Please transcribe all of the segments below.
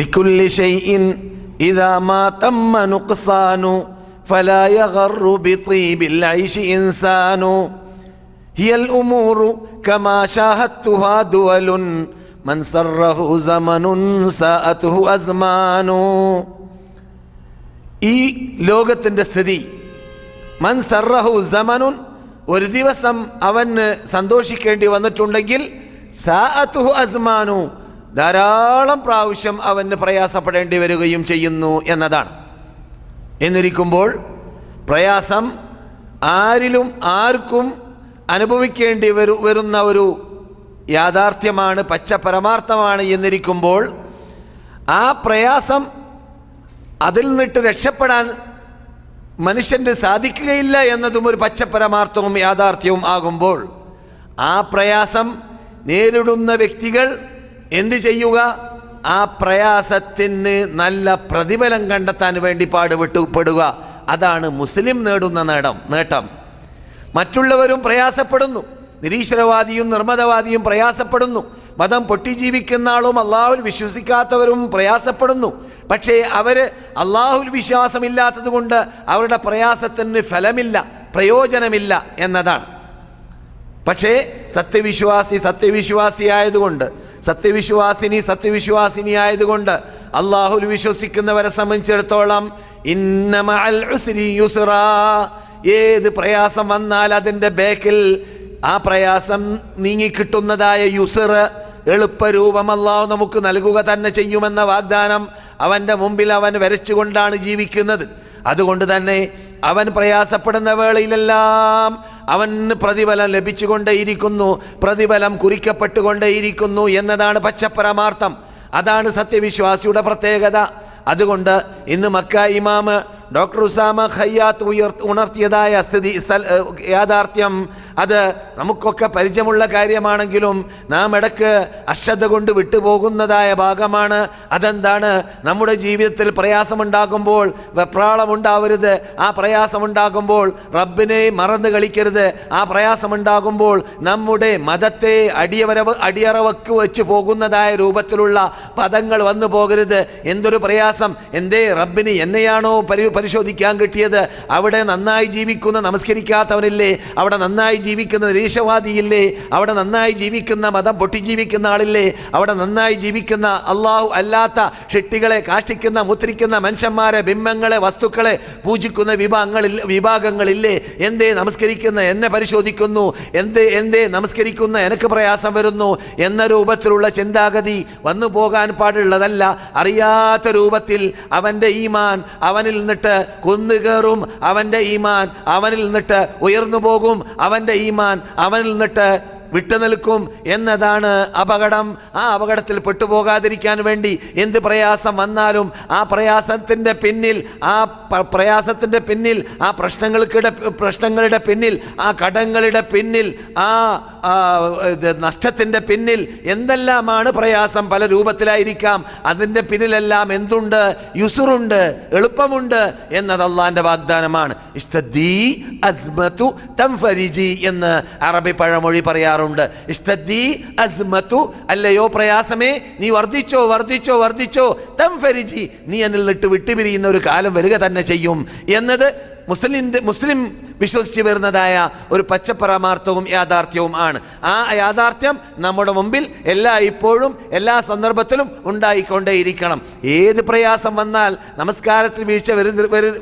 لكل شيء إذا ما تم نقصان فلا يغر بطيب العيش إنسان هي الأمور كما شاهدتها دول من سره زمن ساءته أزمان ഈ ലോകത്തിൻ്റെ സ്ഥിതി മൻ സർറഹു സമനുൻ ഒരു ദിവസം അവന് സന്തോഷിക്കേണ്ടി വന്നിട്ടുണ്ടെങ്കിൽ സാഅത്തുഹു അസ്മാനു ധാരാളം പ്രാവശ്യം അവന് പ്രയാസപ്പെടേണ്ടി വരികയും ചെയ്യുന്നു എന്നതാണ്. എന്നിരിക്കുമ്പോൾ പ്രയാസം ആരിലും ആർക്കും അനുഭവിക്കേണ്ടി വരു വരുന്ന ഒരു യാഥാർത്ഥ്യമാണ് പച്ച പരമാർത്ഥമാണ് എന്നിരിക്കുമ്പോൾ ആ പ്രയാസം അതിൽ നിന്നിട്ട് രക്ഷപ്പെടാൻ മനുഷ്യന് സാധിക്കുകയില്ല എന്നതും ഒരു പച്ച പരമാർത്ഥവും യാഥാർത്ഥ്യവും ആകുമ്പോൾ ആ പ്രയാസം നേരിടുന്ന വ്യക്തികൾ എന്ത് ചെയ്യുക? ആ പ്രയാസത്തിന് നല്ല പ്രതിഫലം കണ്ടെത്താൻ വേണ്ടി പാടുപെട്ടുപെടുക അതാണ് മുസ്ലിം നേടുന്ന നേടം നേട്ടം. മറ്റുള്ളവരും പ്രയാസപ്പെടുന്നു. നിരീശ്വരവാദിയും നിർമ്മതവാദിയും പ്രയാസപ്പെടുന്നു. മതം പൊട്ടിജീവിക്കുന്ന ആളും അള്ളാഹുൽ വിശ്വസിക്കാത്തവരും പ്രയാസപ്പെടുന്നു. പക്ഷേ അവർ അള്ളാഹുൽ വിശ്വാസമില്ലാത്തത് കൊണ്ട് അവരുടെ പ്രയാസത്തിന് ഫലമില്ല പ്രയോജനമില്ല എന്നതാണ്. പക്ഷേ സത്യവിശ്വാസി സത്യവിശ്വാസി ആയതുകൊണ്ട് സത്യവിശ്വാസിനി സത്യവിശ്വാസിനി ആയതുകൊണ്ട് അള്ളാഹുൽ വിശ്വസിക്കുന്നവരെ സംബന്ധിച്ചിടത്തോളം ഇന്നമൽ ഏത് പ്രയാസം വന്നാൽ അതിന്റെ ബേക്കിൽ ആ പ്രയാസം നീങ്ങിക്കിട്ടുന്നതായ യുസർ എളുപ്പരൂപം അള്ളാഹു നമുക്ക് നൽകുക തന്നെ ചെയ്യുമെന്ന വാഗ്ദാനം അവന്റെ മുമ്പിൽ അവൻ വരച്ചുകൊണ്ടാണ് ജീവിക്കുന്നത്. അതുകൊണ്ട് തന്നെ അവൻ പ്രയാസപ്പെടുന്ന വേളയിലെല്ലാം അവന് പ്രതിഫലം ലഭിച്ചുകൊണ്ടേയിരിക്കുന്നു. പ്രതിഫലം കുറിക്കപ്പെട്ടുകൊണ്ടേയിരിക്കുന്നു എന്നതാണ് പച്ചപ്പരമാർത്ഥം. അതാണ് സത്യവിശ്വാസിയുടെ പ്രത്യേകത. അതുകൊണ്ട് ഇന്ന് മക്ക ഇമാമ് ഡോക്ടർ ഉസാമ ഖയ്യാത്ത് ഉയർ ഉണർത്തിയതായ സ്ഥിതി യാഥാർത്ഥ്യം അത് നമുക്കൊക്കെ പരിചയമുള്ള കാര്യമാണെങ്കിലും നാം ഇടയ്ക്ക് അശ്രദ്ധ കൊണ്ട് വിട്ടുപോകുന്നതായ ഭാഗമാണ്. അതെന്താണ്? നമ്മുടെ ജീവിതത്തിൽ പ്രയാസമുണ്ടാകുമ്പോൾ വെപ്രാളമുണ്ടാവരുത്. ആ പ്രയാസമുണ്ടാകുമ്പോൾ റബ്ബിനെ മറന്നു കളിക്കരുത്. ആ പ്രയാസമുണ്ടാകുമ്പോൾ നമ്മുടെ മതത്തെ അടിയവരവ് അടിയറവക്ക് വെച്ച് പോകുന്നതായ രൂപത്തിലുള്ള പദങ്ങൾ വന്നു പോകരുത്. എന്തൊരു പ്രയാസം? എന്തേ റബ്ബിന് എന്നെയാണോ പരി പരിശോധിക്കാൻ കിട്ടിയത്? അവിടെ നന്നായി ജീവിക്കുന്ന നമസ്കരിക്കാത്തവനില്ലേ? അവിടെ നന്നായി ജീവിക്കുന്ന നിരീശവാദിയില്ലേ അവിടെ നന്നായി ജീവിക്കുന്ന മതം പൊട്ടിജീവിക്കുന്ന ആളില്ലേ? അവിടെ നന്നായി ജീവിക്കുന്ന അള്ളാഹു അല്ലാത്ത ഷെട്ടികളെ കാഷ്ടിക്കുന്ന മുത്രിക്കുന്ന മനുഷ്യന്മാരെ ബിംബങ്ങളെ വസ്തുക്കളെ പൂജിക്കുന്ന വിഭാഗങ്ങളിൽ വിഭാഗങ്ങളില്ലേ? എന്തേ നമസ്കരിക്കുന്ന? എന്നെ പരിശോധിക്കുന്നു. എന്തേ എന്തേ നമസ്കരിക്കുന്ന? എനിക്ക് പ്രയാസം വരുന്നു. എന്ന രൂപത്തിലുള്ള ചിന്താഗതി വന്നു പോകാൻ പാടുള്ളതല്ല. അറിയാത്ത രൂപത്തിൽ അവന്റെ ഈമാൻ അവനിൽ നിന്നിട്ട് കുന്നുകയറും. അവന്റെ ഈമാൻ അവനിൽ നിന്നിട്ട് ഉയർന്നു പോകും. അവന്റെ ഈമാൻ അവനിൽ നിന്നിട്ട് വിട്ടുനിൽക്കും എന്നതാണ് അപകടം. ആ അപകടത്തിൽ പെട്ടുപോകാതിരിക്കാൻ വേണ്ടി എന്ത് പ്രയാസം വന്നാലും ആ പ്രയാസത്തിന്റെ പിന്നിൽ ആ പ്രയാസത്തിന്റെ പിന്നിൽ ആ പ്രശ്നങ്ങൾക്കിടെ പ്രശ്നങ്ങളുടെ പിന്നിൽ ആ കടങ്ങളുടെ പിന്നിൽ ആ നഷ്ടത്തിന്റെ പിന്നിൽ എന്തെല്ലാമാണ് പ്രയാസം? പല രൂപത്തിലായിരിക്കാം. അതിന്റെ പിന്നിലെല്ലാം എന്തുണ്ട്? യുസുറുണ്ട് എളുപ്പമുണ്ട് എന്നത് അള്ളാന്റെ വാഗ്ദാനമാണ്. ഇസ്തദ്ദീ അസ്മതു തംഫരിജി എന്ന് അറബി പഴമൊഴി പറയാറുണ്ട്. ഇസ്തദ്ദീ അസ്മത്തു. അല്ലയോ പ്രയാസമേ നീ വർദ്ധിച്ചോ വർദ്ധിച്ചോ വർദ്ധിച്ചോ. തം ഫരിജി നീ എന്നിൽ നിട്ട് വിട്ടുപിരിയുന്ന ഒരു കാലം വരിക തന്നെ ചെയ്യും. എന്നത് മുസ്ലിന്റെ മുസ്ലിം വിശ്വസിച്ച് വരുന്നതായ ഒരു പച്ചപ്പരമാർത്ഥവും യാഥാർത്ഥ്യവും ആണ്. ആ യാഥാർത്ഥ്യം നമ്മുടെ മുമ്പിൽ എല്ലാ ഇപ്പോഴും എല്ലാ സന്ദർഭത്തിലും ഉണ്ടായിക്കൊണ്ടേയിരിക്കണം. ഏത് പ്രയാസം വന്നാൽ നമസ്കാരത്തിൽ വീഴ്ച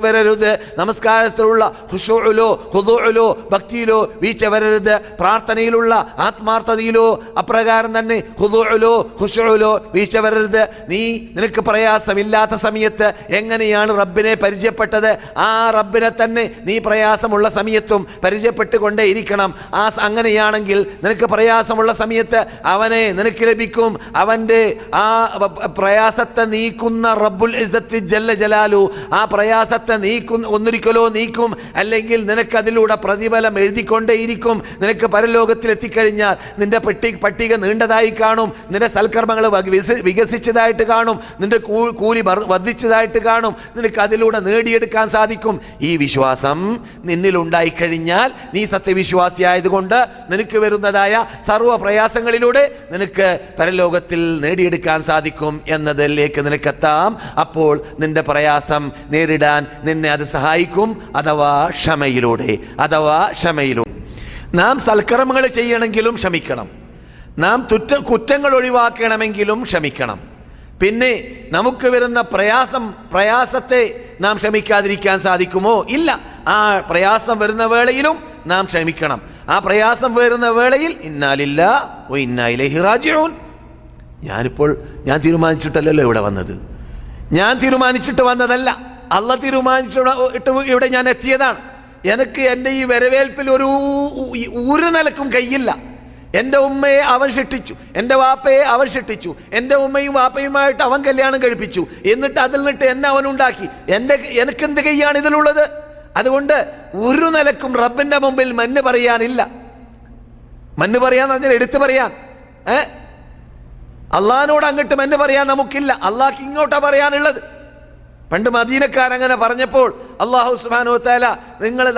വരരുത്. നമസ്കാരത്തിലുള്ള ഹുഷുലോ ഹുദുലോ ഭക്തിയിലോ വീഴ്ച വരരുത്. പ്രാർത്ഥനയിലുള്ള ആത്മാർത്ഥതയിലോ അപ്രകാരം തന്നെ ഹുദുലോ ഹുഷുലോ വീഴ്ച വരരുത്. നീ നിനക്ക് പ്രയാസമില്ലാത്ത സമയത്ത് എങ്ങനെയാണ് റബ്ബിനെ പരിചയപ്പെട്ടത്? ആ റബ്ബിനെ തന്നെ നീ പ്രയാസമുള്ള സമയത്തും പരിചയപ്പെട്ടുകൊണ്ടേ ഇരിക്കണം ആ അങ്ങനെയാണെങ്കിൽ നിനക്ക് പ്രയാസമുള്ള സമയത്ത് അവനെ നിനക്ക് ലഭിക്കും. അവന്റെ ആ പ്രയാസത്തെ നീക്കുന്ന റബ്ബുൽ ഇസ്സത്തി ജല്ല ജലാലു. ആ പ്രയാസത്തെ നീക്കുന്ന ഒന്നിരിക്കലോ നീക്കും. അല്ലെങ്കിൽ നിനക്കതിലൂടെ പ്രതിഫലം എഴുതിക്കൊണ്ടേയിരിക്കും. നിനക്ക് പരലോകത്തിൽ എത്തിക്കഴിഞ്ഞാൽ നിന്റെ പെട്ടി പട്ടിക നീണ്ടതായി കാണും. നിന്റെ സൽക്കർമ്മങ്ങൾ വികസിച്ചതായിട്ട് കാണും. നിന്റെ കൂലി വർ- വർദ്ധിച്ചതായിട്ട് കാണും. നിനക്ക് അതിലൂടെ നേടിയെടുക്കാൻ സാധിക്കും. ഈ വിശ്വാസം നിന്നിലുണ്ടായിക്കഴിഞ്ഞാൽ നീ സത്യവിശ്വാസിയായതുകൊണ്ട് നിനക്ക് വരുന്നതായ സർവ പ്രയാസങ്ങളിലൂടെ നിനക്ക് പരലോകത്തിൽ നേടിയെടുക്കാൻ സാധിക്കും എന്നതിലേക്ക് നിനക്കെത്താം. അപ്പോൾ നിന്റെ പ്രയാസം നേരിടാൻ നിന്നെ അത് സഹായിക്കും. അഥവാ ക്ഷമയിലൂടെ അഥവാ ക്ഷമയിലൂടെ. നാം സൽക്കർമ്മങ്ങൾ ചെയ്യണമെങ്കിലും ക്ഷമിക്കണം. നാം തുറ്റ കുറ്റങ്ങൾ ഒഴിവാക്കണമെങ്കിലും ക്ഷമിക്കണം. പിന്നെ നമുക്ക് വരുന്ന പ്രയാസം പ്രയാസത്തെ നാം ക്ഷമിക്കാതിരിക്കാൻ സാധിക്കുമോ? ഇല്ല. ആ പ്രയാസം വരുന്ന വേളയിലും നാം ക്ഷമിക്കണം. ആ പ്രയാസം വരുന്ന വേളയിൽ ഇന്നാലില്ല ഓ ഇന്നായിലേഹി ഹിറാജിയോൻ ഞാനിപ്പോൾ ഞാൻ തീരുമാനിച്ചിട്ടല്ലല്ലോ ഇവിടെ വന്നത്. ഞാൻ തീരുമാനിച്ചിട്ട് വന്നതല്ല. അള്ള തീരുമാനിച്ചിട്ട് ഇവിടെ ഞാൻ എത്തിയതാണ്. എനിക്ക് എന്റെ ഈ വരവേൽപ്പിൽ ഒരു ഒരു നിലക്കും കയ്യില്ല. എന്റെ ഉമ്മയെ അവൻ ഷിട്ടിച്ചു എന്റെ വാപ്പയെ അവൻ ഷിട്ടിച്ചു എന്റെ ഉമ്മയും വാപ്പയുമായിട്ട് അവൻ കല്യാണം കഴിപ്പിച്ചു. എന്നിട്ട് അതിൽ നിന്നിട്ട് എന്നെ അവൻ ഉണ്ടാക്കി. എന്റെ എനിക്കെന്ത് കൈയാണ് ഇതിലുള്ളത്? അതുകൊണ്ട് ഒരു നിലക്കും റബ്ബിന്റെ മുമ്പിൽ മഞ്ഞ് പറയാനില്ല. മഞ്ഞ് പറയാന്ന് പറഞ്ഞാൽ എടുത്തു പറയാൻ. ഏ? അള്ളഹാനോട് അങ്ങോട്ട് മഞ്ഞ് പറയാൻ നമുക്കില്ല. അള്ളാഹ്ക്ക് ഇങ്ങോട്ടാ പറയാനുള്ളത്. പണ്ട് മദീനക്കാരങ്ങനെ പറഞ്ഞപ്പോൾ അള്ളാഹു സുബാനോ താല നിങ്ങൾ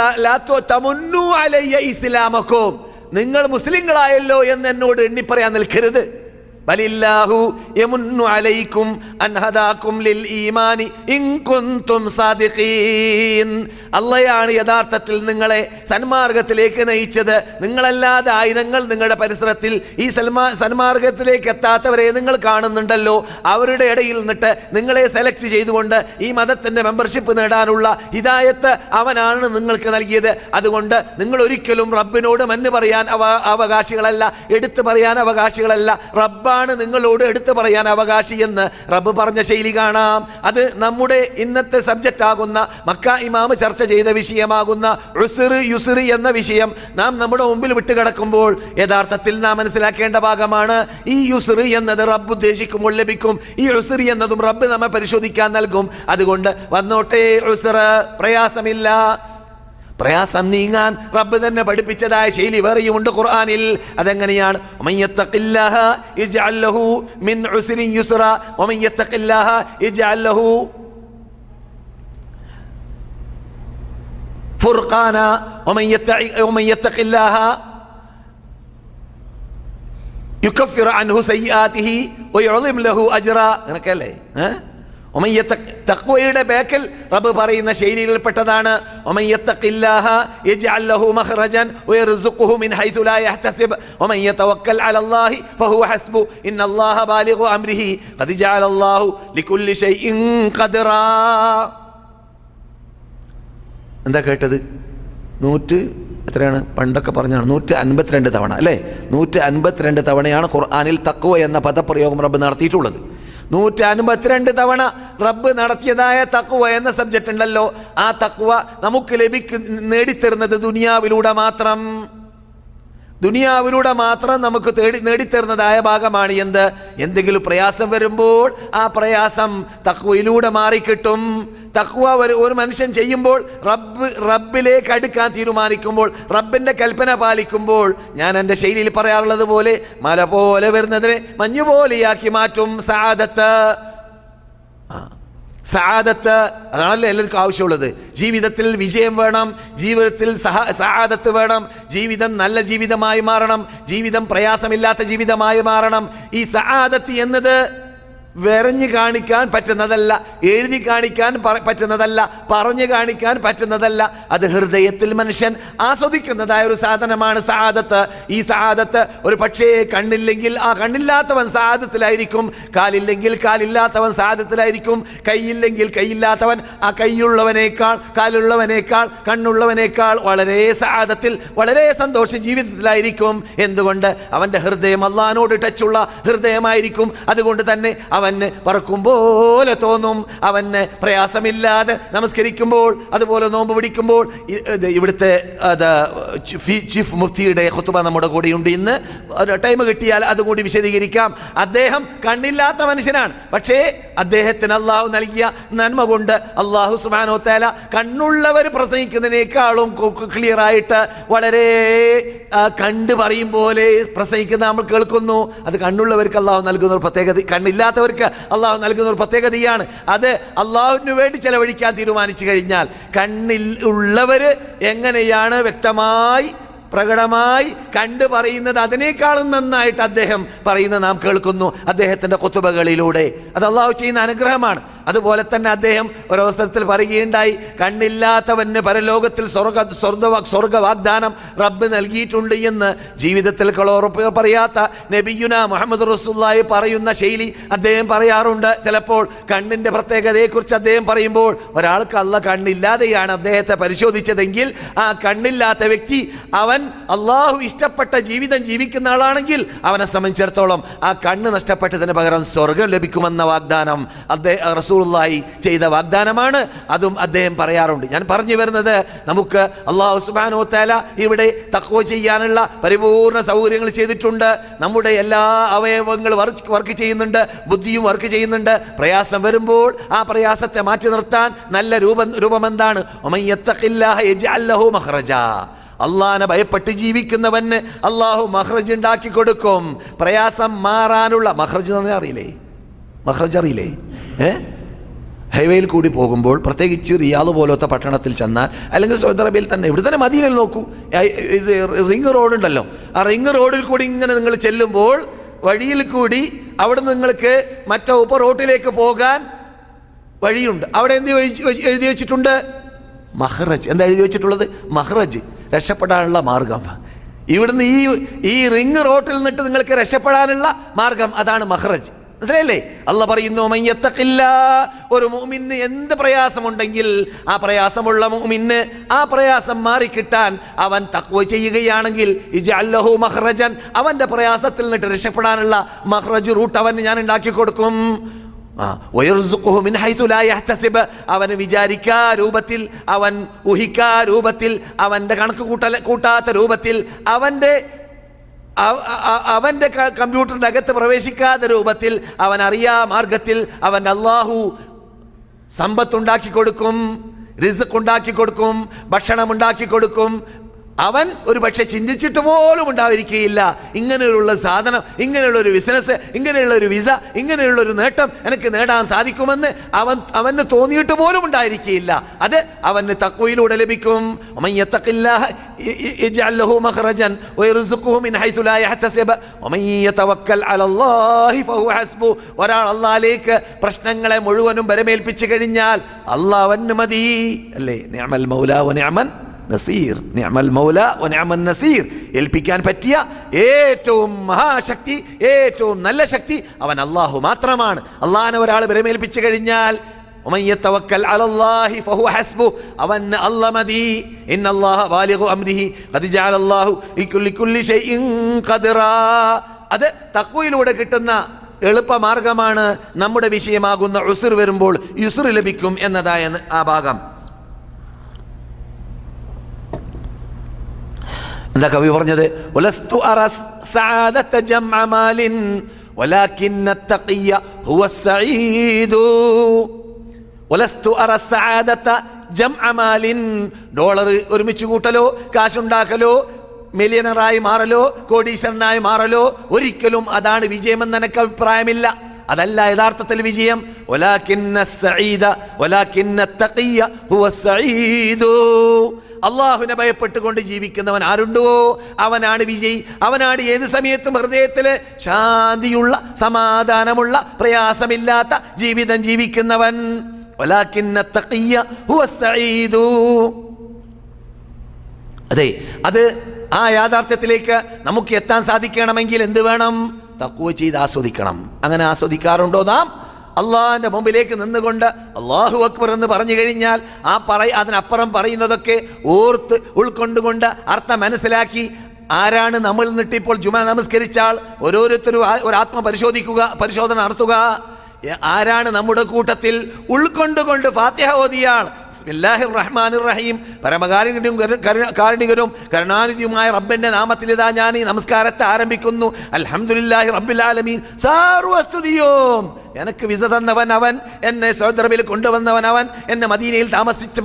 തമുന്നു അലയ്യ ഇസ്ലാമക്കോം. നിങ്ങൾ മുസ്ലിങ്ങളായല്ലോ എന്ന് എന്നോട് എണ്ണിപ്പറയാൻ നിൽക്കരുത്. അള്ളയാണ് യഥാർത്ഥത്തിൽ നിങ്ങളെ സന്മാർഗത്തിലേക്ക് നയിച്ചത്. നിങ്ങളല്ലാതെ ആയിരങ്ങൾ നിങ്ങളുടെ പരിസരത്തിൽ ഈ സൽമാ സന്മാർഗത്തിലേക്ക് എത്താത്തവരെ നിങ്ങൾ കാണുന്നുണ്ടല്ലോ. അവരുടെ ഇടയിൽ നിന്നിട്ട് നിങ്ങളെ സെലക്ട് ചെയ്തുകൊണ്ട് ഈ മതത്തിന്റെ മെമ്പർഷിപ്പ് നേടാനുള്ള ഹിതായത്ത് അവനാണ് നിങ്ങൾക്ക് നൽകിയത്. അതുകൊണ്ട് നിങ്ങൾ ഒരിക്കലും റബ്ബിനോട് മന്ന് പറയാൻ അവ അവകാശികളല്ല എടുത്തു പറയാൻ അവകാശികളല്ല. റബ്ബാണ് നിങ്ങളോട് എടുത്തു പറയാൻ അവകാശി എന്ന് റബ്ബ് പറഞ്ഞ ശൈലി കാണാം. അത് നമ്മുടെ ഇന്നത്തെ സബ്ജക്റ്റ് ആകുന്ന മക്ക ഇമാമ് ചർച്ച ചെയ്ത വിഷയമാകുന്ന ഉസിറ് യുസിറ് എന്ന വിഷയം നാം നമ്മുടെ മുമ്പിൽ വിട്ടുകിടക്കുമ്പോൾ യഥാർത്ഥത്തിൽ നാം മനസ്സിലാക്കേണ്ട ഭാഗമാണ് ഈ യുസിറ് എന്നത് റബ്ബ് ഉദ്ദേശിക്കുമ്പോൾ ലഭിക്കും. ഈ റുസിറി എന്നതും റബ്ബ് നമ്മെ പരിശോധിക്കാൻ നൽകും. അതുകൊണ്ട് വന്നോട്ടെ ഉസിറ് പ്രയാസമില്ല. പ്രയാസം നീങ്ങാൻ റബ്ബ് തന്നെ പഠിപ്പിച്ചതായ ശൈലി വേറെയുമുണ്ട് ഖുർആാനിൽ. അതെങ്ങനെയാണ്? ഫുർഖാന യുക്കഫിർ അൻഹു സയ്യാതിഹി ഒയളിം ലഹു അജ്റ അങ്ങനൊക്കെ അല്ലേ? ഏഹ് ഒമയ്യത്ത തക്വയുടെ ബേക്കൽ റബ്ബ് പറയുന്ന ശൈലിയിൽപ്പെട്ടതാണ്. എന്താ കേട്ടത്? നൂറ്റ് എത്രയാണ്? പണ്ടൊക്കെ പറഞ്ഞാണ് നൂറ്റി അൻപത്തിരണ്ട് തവണ അല്ലേ? നൂറ്റി അൻപത്തിരണ്ട് തവണയാണ് ഖുർആാനിൽ തക്വ എന്ന പദപ്രയോഗം റബ്ബ് നടത്തിയിട്ടുള്ളത്. നൂറ്റി അൻപത്തിരണ്ട് തവണ റബ്ബ് നടത്തിയതായ തക്കുവ എന്ന സബ്ജക്റ്റ് ഉണ്ടല്ലോ ആ തക്കുവ നമുക്ക് ലഭിക്കുന്ന നേടിത്തരുന്നത് ദുനിയാവിലൂടെ മാത്രം. ദുനിയാവിലൂടെ മാത്രം നമുക്ക് തേടി നേടിത്തരുന്നതായ ഭാഗമാണ് എന്ത്? എന്തെങ്കിലും പ്രയാസം വരുമ്പോൾ ആ പ്രയാസം തക്വയിലൂടെ മാറിക്കിട്ടും. തക്വ ഒരു ഒരു മനുഷ്യൻ ചെയ്യുമ്പോൾ റബ്ബ് റബ്ബിലേക്ക് അടുക്കാൻ തീരുമാനിക്കുമ്പോൾ റബ്ബിന്റെ കൽപ്പന പാലിക്കുമ്പോൾ ഞാൻ എന്റെ ശൈലിയിൽ പറയാറുള്ളത് പോലെ മല പോലെ വരുന്നതിനെ മഞ്ഞുപോലെയാക്കി മാറ്റും. സാദത്ത്. സഹാദത്ത് അതാണല്ലോ എല്ലാവർക്കും ആവശ്യമുള്ളത്. ജീവിതത്തിൽ വിജയം വേണം ജീവിതത്തിൽ സഹ സഹാദത്ത് വേണം ജീവിതം നല്ല ജീവിതമായി മാറണം ജീവിതം പ്രയാസമില്ലാത്ത ജീവിതമായി മാറണം. ഈ സഹാദത്ത് എന്നത് വെറഞ്ഞു കാണിക്കാൻ പറ്റുന്നതല്ല എഴുതി കാണിക്കാൻ പറ്റുന്നതല്ല പറഞ്ഞു കാണിക്കാൻ പറ്റുന്നതല്ല. അത് ഹൃദയത്തിൽ മനുഷ്യൻ ആസ്വദിക്കുന്നതായ ഒരു സാധനമാണ് സാദത്ത്. ഈ സാദത്ത് ഒരു പക്ഷേ കണ്ണില്ലെങ്കിൽ ആ കണ്ണില്ലാത്തവൻ സാദത്തിലായിരിക്കും. കാലില്ലെങ്കിൽ കാലില്ലാത്തവൻ സാദത്തിലായിരിക്കും. കൈയില്ലെങ്കിൽ കൈയില്ലാത്തവൻ ആ കൈയുള്ളവനേക്കാൾ കാലുള്ളവനേക്കാൾ കണ്ണുള്ളവനേക്കാൾ വളരെ സാദത്തിൽ വളരെ സന്തോഷ ജീവിതത്തിലായിരിക്കും. എന്തുകൊണ്ട്? അവന്റെ ഹൃദയം അള്ളഹാനോട് ടച്ചുള്ള ഹൃദയമായിരിക്കും. അതുകൊണ്ട് തന്നെ അവന് പറക്കും പോലെ തോന്നും. അവന് പ്രയാസമില്ലാതെ നമസ്കരിക്കുമ്പോൾ അതുപോലെ നോമ്പ് പിടിക്കുമ്പോൾ ഇവിടുത്തെ ചീഫ് മുഫ്തിയുടെ ഹുത്തുബ നമ്മുടെ കൂടെയുണ്ട് ഇന്ന്. ടൈം കിട്ടിയാൽ അതുകൂടി വിശദീകരിക്കാം. അദ്ദേഹം കണ്ണില്ലാത്ത മനുഷ്യനാണ്. പക്ഷേ അദ്ദേഹത്തിന് അള്ളാഹു നൽകിയ നന്മ കൊണ്ട് അള്ളാഹു സുബാനോ തേല കണ്ണുള്ളവർ പ്രസംഗിക്കുന്നതിനേക്കാളും ക്ലിയറായിട്ട് വളരെ കണ്ട് പറയും പോലെ പ്രസംഗിക്കുന്ന നമ്മൾ കേൾക്കുന്നു. അത് കണ്ണുള്ളവർക്ക് അള്ളാഹു നൽകുന്ന ഒരു പ്രത്യേകത. കണ്ണില്ലാത്തവർക്ക് ഉള്ളവർക്ക് അള്ളാഹു നൽകുന്ന ഒരു പ്രത്യേകതയാണ്. അത് അള്ളാഹുവിന് വേണ്ടി ചെലവഴിക്കാൻ തീരുമാനിച്ചു കഴിഞ്ഞാൽ കണ്ണിൽ ഉള്ളവർ എങ്ങനെയാണ് വ്യക്തമായി പ്രകടമായി കണ്ടു പറയുന്നത് അതിനേക്കാളും നന്നായിട്ട് അദ്ദേഹം പറയുന്ന നാം കേൾക്കുന്നു അദ്ദേഹത്തിന്റെ കുത്തുബകളിലൂടെ. അത് അള്ളാഹു ചെയ്യുന്ന അനുഗ്രഹമാണ്. അതുപോലെ തന്നെ അദ്ദേഹം ഒരവസരത്തിൽ പറയുകയുണ്ടായി കണ്ണില്ലാത്തവന് പരലോകത്തിൽ സ്വർഗ സ്വർഗ സ്വർഗ വാഗ്ദാനം റബ്ബ് നൽകിയിട്ടുണ്ട് എന്ന് ജീവിതത്തിൽ കളോറപ്പ് പറയാത്ത നബിയുന മുഹമ്മദ് റസൂല്ലായി പറയുന്ന ശൈലി അദ്ദേഹം പറയാറുണ്ട്. ചിലപ്പോൾ കണ്ണിന്റെ പ്രത്യേകതയെക്കുറിച്ച് അദ്ദേഹം പറയുമ്പോൾ ഒരാൾക്ക് അല്ല കണ്ണില്ലാതെയാണ് അദ്ദേഹത്തെ പരിശോധിച്ചതെങ്കിൽ ആ കണ്ണില്ലാത്ത വ്യക്തി അവൻ അള്ളാഹു ഇഷ്ടപ്പെട്ട ജീവിതം ജീവിക്കുന്ന ആളാണെങ്കിൽ അവനെ സംബന്ധിച്ചിടത്തോളം ആ കണ്ണ് നഷ്ടപ്പെട്ടതിന് പകരം സ്വർഗം ലഭിക്കുമെന്ന വാഗ്ദാനം അദ്ദേഹം റസൂള്ളായി ചെയ്ത വാഗ്ദാനമാണ്. അതും അദ്ദേഹം പറയാറുണ്ട്. ഞാൻ പറഞ്ഞു വരുന്നത് നമുക്ക് അള്ളാഹു സുബാനോ തല ഇവിടെ തക്കവ ചെയ്യാനുള്ള പരിപൂർണ സൗകര്യങ്ങൾ ചെയ്തിട്ടുണ്ട്. നമ്മുടെ എല്ലാ അവയവങ്ങളും വർക്ക് ചെയ്യുന്നുണ്ട്. ബുദ്ധിയും വർക്ക് ചെയ്യുന്നുണ്ട്. പ്രയാസം വരുമ്പോൾ ആ പ്രയാസത്തെ മാറ്റി നിർത്താൻ നല്ല രൂപം രൂപമെന്താണ്? എന്താണ് ഒമയ്യത്തഖില്ലാഹ അല്ലഹു ലഹു അള്ളാനെ ഭയപ്പെട്ട് ജീവിക്കുന്നവന് അള്ളാഹു മഹ്റജ് ഉണ്ടാക്കി കൊടുക്കും. പ്രയാസം മാറാനുള്ള മഹ്റജ് എന്ന് അറിയില്ലേ? മഹ്റജ് അറിയില്ലേ? ഏ? ഹൈവേയിൽ കൂടി പോകുമ്പോൾ പ്രത്യേകിച്ച് റിയാദ് പോലത്തെ പട്ടണത്തിൽ ചെന്നാൽ അല്ലെങ്കിൽ സൗദി അറേബ്യയിൽ തന്നെ ഇവിടെ തന്നെ മദീനയിൽ നോക്കൂ. ഇത് റിങ് റോഡ് ഉണ്ടല്ലോ. ആ റിങ് റോഡിൽ കൂടി ഇങ്ങനെ നിങ്ങൾ ചെല്ലുമ്പോൾ വഴിയിൽ കൂടി അവിടെ നിങ്ങൾക്ക് മറ്റേ ഉപ റോട്ടിലേക്ക് പോകാൻ വഴിയുണ്ട്. അവിടെ എന്ത് എഴുതി വെച്ചിട്ടുണ്ട്? മഹ്റജ്. എന്താ എഴുതി വെച്ചിട്ടുള്ളത്? മഹ്റജ്. രക്ഷപ്പെടാനുള്ള മാർഗം. ഇവിടുന്ന് ഈ ഈ റിങ് റോട്ടിൽ നിന്നിട്ട് നിങ്ങൾക്ക് രക്ഷപ്പെടാനുള്ള മാർഗം അതാണ് മഹ്റജ്. മനസ്സിലായില്ലേ? അല്ല പറയുന്നു മയ്യത്തക്കില്ല ഒരു മൂമിന് എന്ത് പ്രയാസമുണ്ടെങ്കിൽ ആ പ്രയാസമുള്ള മൂമിന് ആ പ്രയാസം മാറിക്കിട്ടാൻ അവൻ തക്വ ചെയ്യുകയാണെങ്കിൽ ഇജഅല്ലഹു മഹ്റജൻ. അവന്റെ പ്രയാസത്തിൽ നിന്നിട്ട് രക്ഷപ്പെടാനുള്ള മഹ്റജ് റൂട്ട് അവന് ഞാൻ ഉണ്ടാക്കി കൊടുക്കും ആ, വയർസുഖുഹുമിൻ ഹൈതു ലാ യഹ്തസിബ്. അവന് വിചാരിക്കാ രൂപത്തിൽ അവൻ ഊഹിക്കാ രൂപത്തിൽ അവന്റെ കണക്ക് കൂട്ടല കൂട്ടാത്ത രൂപത്തിൽ അവന്റെ അവന്റെ കമ്പ്യൂട്ടറിന്റെ അകത്ത് പ്രവേശിക്കാത്ത രൂപത്തിൽ അവൻ അറിയാ മാർഗത്തിൽ അവൻ അള്ളാഹു സമ്പത്തുണ്ടാക്കി കൊടുക്കും റിസ്ക് ഉണ്ടാക്കി കൊടുക്കും ഭക്ഷണം ഉണ്ടാക്കി കൊടുക്കും അവൻ ഒരു പക്ഷെ ചിന്തിച്ചിട്ട് പോലും ഉണ്ടാവിരിക്കുകയില്ല ഇങ്ങനെയുള്ള സാധനം ഇങ്ങനെയുള്ള ഒരു ബിസിനസ് ഇങ്ങനെയുള്ള ഒരു വിസ ഇങ്ങനെയുള്ള ഒരു നേട്ടം എനിക്ക് നേടാൻ സാധിക്കുമെന്ന് അവൻ അവന് തോന്നിയിട്ട് പോലും ഉണ്ടായിരിക്കുകയില്ല. അത് അവന് തക്വയിലൂടെ ലഭിക്കും. ഒരാൾ പ്രശ്നങ്ങളെ മുഴുവനും വരമേൽപ്പിച്ചു കഴിഞ്ഞാൽ അള്ളാഹ് മതി. അല്ലേ? ഞാമൽ മൗലാവൻ നസീർ നിയമൽ മൗല ഒനാമൽ നസീർ. ഏൽപ്പിക്കാൻ പറ്റിയ ഏറ്റവും മഹാശക്തി ഏറ്റവും നല്ല ശക്തി അവൻ അള്ളാഹു മാത്രമാണ്. അള്ളാഹാനെ ഒരാൾ വിരമേൽപ്പിച്ചു കഴിഞ്ഞാൽ അത് തക്വയിലൂടെ കിട്ടുന്ന എളുപ്പമാർഗമാണ് നമ്മുടെ വിഷയമാകുന്ന ഉസുർ വരുമ്പോൾ യുസുർ ലഭിക്കും എന്നതായ ആ ഭാഗം. സഅദത ജംഅ പറഞ്ഞത് ഡോളർ ഒരുമിച്ച് കൂട്ടലോ കാശുണ്ടാക്കലോ മില്യണറായി മാറലോ കോടീശ്വരനായി മാറലോ ഒരിക്കലും അതാണ് വിജയമെന്ന് എനിക്ക് അഭിപ്രായമില്ല. അതല്ല യഥാർത്ഥത്തിൽ വിജയം. അള്ളാഹുവിനെ ഭയപ്പെട്ടുകൊണ്ട് ജീവിക്കുന്നവൻ ആരുണ്ടോ? അവനാണ് വിജയി. അവനാണ് ഏത് സമയത്തും ഹൃദയത്തിൽ ശാന്തിയുള്ള സമാധാനമുള്ള പ്രയാസമില്ലാത്ത ജീവിതം ജീവിക്കുന്നവൻ. അതെ അത് ആ യാഥാർത്ഥ്യത്തിലേക്ക് നമുക്ക് എത്താൻ സാധിക്കണമെങ്കിൽ എന്ത് വേണം? തക്കുവ ചെയ്ത് ആസ്വദിക്കണം. അങ്ങനെ ആസ്വദിക്കാറുണ്ടോ നാം? അള്ളാഹിന്റെ മുമ്പിലേക്ക് നിന്നുകൊണ്ട് അള്ളാഹു അക്ബർ എന്ന് പറഞ്ഞു കഴിഞ്ഞാൽ ആ പറ അതിനപ്പുറം പറയുന്നതൊക്കെ ഓർത്ത് ഉൾക്കൊണ്ടുകൊണ്ട് അർത്ഥം മനസ്സിലാക്കി ആരാണ് നമ്മൾ നിട്ടിപ്പോൾ ജുമ നമസ്കരിച്ചാൽ ഓരോരുത്തരും ഒരു ആത്മ പരിശോധിക്കുക പരിശോധന നടത്തുക. ആരാണ് നമ്മുടെ കൂട്ടത്തിൽ ഉൾക്കൊണ്ടുകൊണ്ട് ഫാത്തിഹ ഓതിയാൾ? ബിസ്മില്ലാഹിർ റഹ്മാനിർ റഹീം കരു- കാരുണികനും കരുണാനിധിയുമായ റബ്ബന്റെ നാമത്തിൽ ഇതാ ഞാൻ ഈ നമസ്കാരത്തെ ആരംഭിക്കുന്നു. അലഹമുല്ലാഹി റബ്ബിൽ ആലമീൻ. സർവസ്തുതിയും എനിക്ക് വിസ തന്നവൻ അവൻ എന്നെ സൗദർബിൽ കൊണ്ടുവന്നവൻ അവൻ എന്നെ മദീനയിൽ താമസിച്ച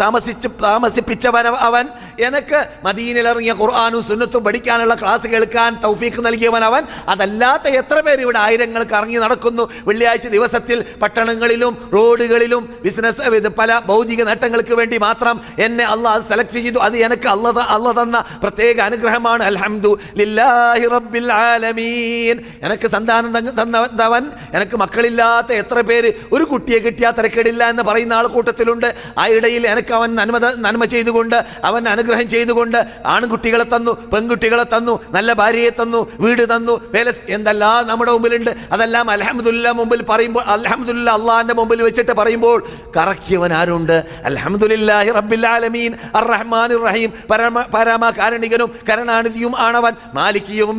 താമസിച്ച് താമസിപ്പിച്ചവൻ അവൻ. എനിക്ക് മദീനയിൽ ഇറങ്ങിയ ഖുർആാനും സുന്നത്തും പഠിക്കാനുള്ള ക്ലാസ് കേൾക്കാൻ തൗഫീഖ് നൽകിയവൻ അവൻ. അതല്ലാത്ത എത്ര പേര് ഇവിടെ ആയിരങ്ങൾ കറങ്ങി നടക്കുന്നു. വെള്ളിയാഴ്ച ദിവസത്തിൽ പട്ടണങ്ങളിലും റോഡുകളിലും ബിസിനസ് പല ഭൗതിക നേട്ടങ്ങൾക്ക് വേണ്ടി മാത്രം എന്നെ അള്ളാഹ് സെലക്ട് ചെയ്തു. അത് എനിക്ക് അല്ല അള്ള തന്ന പ്രത്യേക അനുഗ്രഹമാണ്. അൽഹംദു എനിക്ക് സന്താനം തന്നവൻ എനിക്ക് മക്കളില്ലാത്ത എത്ര പേര് ഒരു കുട്ടിയെ കിട്ടിയാൽ തിരക്കേടില്ല എന്ന് പറയുന്ന ആൾ കൂട്ടത്തിലുണ്ട്. ആ ഇടയിൽ എനിക്ക് അവൻ നന്മ നന്മ ചെയ്തുകൊണ്ട് അവൻ അനുഗ്രഹം ചെയ്തുകൊണ്ട് ആൺകുട്ടികളെ തന്നു പെൺകുട്ടികളെ തന്നു നല്ല ഭാര്യയെ തന്നു വീട് തന്നു പേലസ് എന്തെല്ലാം നമ്മുടെ മുമ്പിലുണ്ട്. അതെല്ലാം അലഹമുല്ല മുമ്പിൽ പറയുമ്പോൾ അലഹമുല്ല അള്ളാഹിന്റെ മുമ്പിൽ വെച്ചിട്ട് പറയുമ്പോൾ കറക്കിയവൻ ആരുണ്ട്? അൽഹംദുലില്ലാഹി റബ്ബിൽ ആലമീൻ അർറഹ്മാൻ റഹീം പരമ പരമ കരുണാനിധിയും ആണവൻ മാലിക്കിയും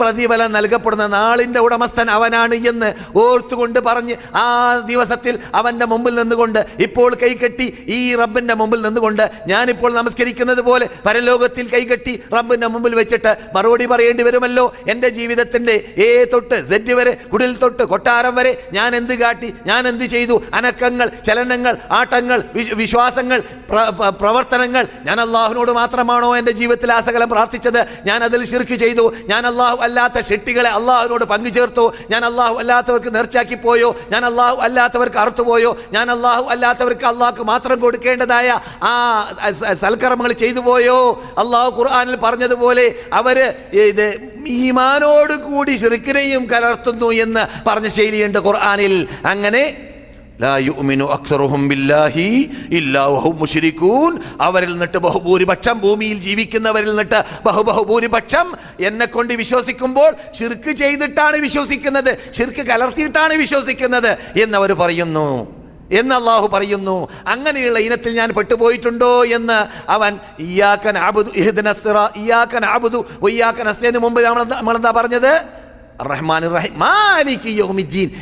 പ്രതിഫലം നൽകപ്പെടുന്ന നാളിന്റെ ഉടമസ്ഥൻ അവനാണ് എന്ന് ഓർത്തുകൊണ്ട് പറഞ്ഞ് ആ ദിവസത്തിൽ അവന്റെ മുമ്പിൽ നിന്നുകൊണ്ട് ഇപ്പോൾ കൈകെട്ടി ഈ റബ്ബിന്റെ മുമ്പിൽ നിന്നുകൊണ്ട് ഞാനിപ്പോൾ നമസ്കരിക്കുന്നത് പോലെ പരലോകത്തിൽ കൈകെട്ടി റബ്ബിന്റെ മുമ്പിൽ വെച്ചിട്ട് മറുപടി പറയേണ്ടി വരുമല്ലോ? എന്റെ ജീവിതത്തിന്റെ ഏ തൊട്ട് സെറ്റ് വരെ കുടിൽ തൊട്ട് കൊട്ടാരം വരെ ഞാൻ എന്ത് കാട്ടി? ഞാൻ എന്ത് ചെയ്തു? അനക്കങ്ങൾ ചലനങ്ങൾ ആട്ടങ്ങൾ വിശ്വാസങ്ങൾ പ്ര- പ്ര- പ്രവർത്തനങ്ങൾ ഞാൻ അള്ളാഹുവിനോട് മാത്രമാണോ എന്റെ ജീവിതത്തിൽ ആസകലം പ്രാർത്ഥിച്ചത്? ഞാൻ അതിൽ ശിർക്ക് ചെയ്തു. ഞാൻ അള്ളാഹു അല്ലാത്ത ഷെട്ടികളെ അള്ളാഹുവിനോട് പങ്കുചേർത്തു. ഞാൻ അള്ളാഹു അല്ലാത്തവർക്ക് നേർച്ചാക്കി പോയോ? ഞാൻ അള്ളാഹു അല്ലാത്തവർക്ക് അറുത്തുപോയോ ഞാൻ അള്ളാഹു അല്ലാത്തവർക്ക് അള്ളാഹ്ക്ക് മാത്രം കൊടുക്കേണ്ടതായ ആ സൽക്കർമ്മങ്ങൾ ചെയ്തു പോയോ? അള്ളാഹു ഖുർആാനിൽ പറഞ്ഞതുപോലെ അവർ ഇത് ഈമാനോട് കൂടി ശിർക്കിനെയും കലർത്തുന്നു എന്ന് പറഞ്ഞ ശൈലിയുണ്ട് ഖുർആാനിൽ. അങ്ങനെ അവരിൽ നിന്നിട്ട് ബഹുഭൂരിപക്ഷം ഭൂമിയിൽ ജീവിക്കുന്നവരിൽ നിന്നിട്ട് ബഹുബഹുഭൂരിപക്ഷം എന്നെ കൊണ്ട് വിശ്വസിക്കുമ്പോൾ ശിർക്ക് ചെയ്തിട്ടാണ് വിശ്വസിക്കുന്നത് ശിർക്ക് കലർത്തിയിട്ടാണ് വിശ്വസിക്കുന്നത് എന്നവർ പറയുന്നു എന്ന് അള്ളാഹു പറയുന്നു. അങ്ങനെയുള്ള ഇനത്തിൽ ഞാൻ പെട്ടുപോയിട്ടുണ്ടോ എന്ന് അവൻ ഇയാക്കൻ ആബുദു ഇഹ്ദിന ഇയാക്കൻ ആബുദു ഒയ്യാക്കൻ അസ്തേന് മുമ്പ് നമ്മൾ നമ്മളെന്താ പറഞ്ഞത്? റഹ്മാൻ റഹീം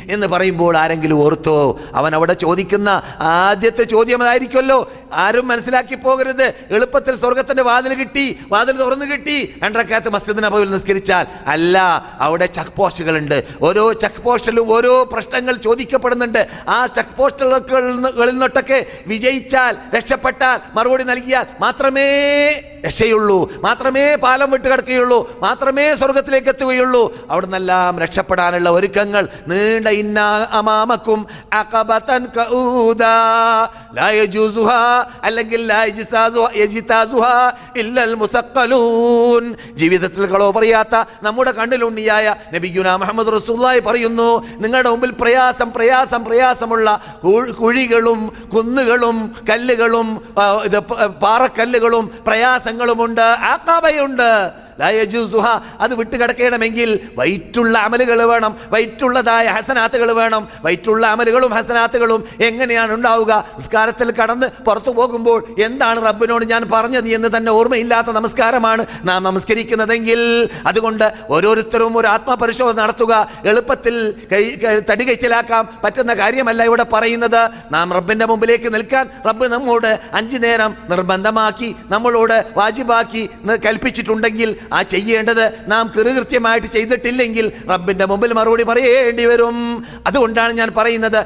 എന്ന് പറയുമ്പോൾ ആരെങ്കിലും ഓർത്തോ? അവൻ അവിടെ ചോദിക്കുന്ന ആദ്യത്തെ ചോദ്യം അതായിരിക്കുമല്ലോ. ആരും മനസ്സിലാക്കി പോകരുത്. എളുപ്പത്തിൽ സ്വർഗത്തിന്റെ വാതിൽ കിട്ടി വാതിൽ തുറന്നു കിട്ടി. രണ്ടരക്കാലത്ത് മസ്ജിദ് നബവിൽ നിസ്കരിച്ചാൽ അല്ല അവിടെ ചെക്ക് പോസ്റ്റുകളുണ്ട് ഓരോ ചെക്ക് പോസ്റ്റിലും ഓരോ പ്രശ്നങ്ങൾ ചോദിക്കപ്പെടുന്നുണ്ട്. ആ ചെക്ക് പോസ്റ്റുകളിൽ നിന്നൊട്ടൊക്കെ വിജയിച്ചാൽ രക്ഷപ്പെട്ടാൽ മറുപടി നൽകിയാൽ മാത്രമേ രക്ഷയുള്ളൂ. മാത്രമേ പാലം വിട്ട് കിടക്കുകയുള്ളൂ മാത്രമേ സ്വർഗത്തിലേക്ക് എത്തുകയുള്ളൂ. അവിടെ നിന്നെല്ലാം രക്ഷപ്പെടാനുള്ള ഒരുക്കങ്ങൾ. നീണ്ട ഇന്ന അമാമക്കും യജൂസുഹാ അല്ലെങ്കിൽ ജീവിതത്തിൽ കളോ പറയാത്ത നമ്മുടെ കണ്ണിലുണ്ണിയായ നബിയുന മുഹമ്മദ് റസൂല്ലായി പറയുന്നു നിങ്ങളുടെ മുമ്പിൽ പ്രയാസം പ്രയാസം പ്രയാസമുള്ള കുഴികളും കുന്നുകളും കല്ലുകളും ഇത് പാറക്കല്ലുകളും പ്രയാസങ്ങളുമുണ്ട് ആക്കാബയുണ്ട് ലായജൂസുഹ അത് വിട്ടുകിടക്കണമെങ്കിൽ വൈറ്റുള്ള അമലുകൾ വേണം വൈറ്റുള്ളതായ ഹസനാത്തുകൾ വേണം. വൈറ്റുള്ള അമലുകളും ഹസനാത്തുകളും എങ്ങനെയാണ് ഉണ്ടാവുക? നിസ്കാരത്തിൽ കടന്ന് പുറത്തു പോകുമ്പോൾ എന്താണ് റബ്ബിനോട് ഞാൻ പറഞ്ഞത് എന്ന് തന്നെ ഓർമ്മയില്ലാത്ത നമസ്കാരമാണ് നാം നമസ്കരിക്കുന്നതെങ്കിൽ. അതുകൊണ്ട് ഓരോരുത്തരും ഒരു ആത്മപരിശോധന നടത്തുക. എളുപ്പത്തിൽ കഴി- കഴി- തടി കൈച്ചലാക്കാം. പറ്റുന്ന കാര്യമല്ല ഇവിടെ പറയുന്നത്. നാം റബ്ബിന്റെ മുമ്പിലേക്ക് നിൽക്കാൻ റബ്ബ് നമ്മോട് അഞ്ചു നേരം നിർബന്ധമാക്കി നമ്മളോട് വാജിബാക്കി കൽപ്പിച്ചിട്ടുണ്ടെങ്കിൽ ആ ചെയ്യേണ്ടത് നാം കൃതകൃത്യമായിട്ട് ചെയ്തിട്ടില്ലെങ്കിൽ റബ്ബിന്റെ മുമ്പിൽ മറുപടി പറയേണ്ടി വരും. അതുകൊണ്ടാണ് ഞാൻ പറയുന്നത്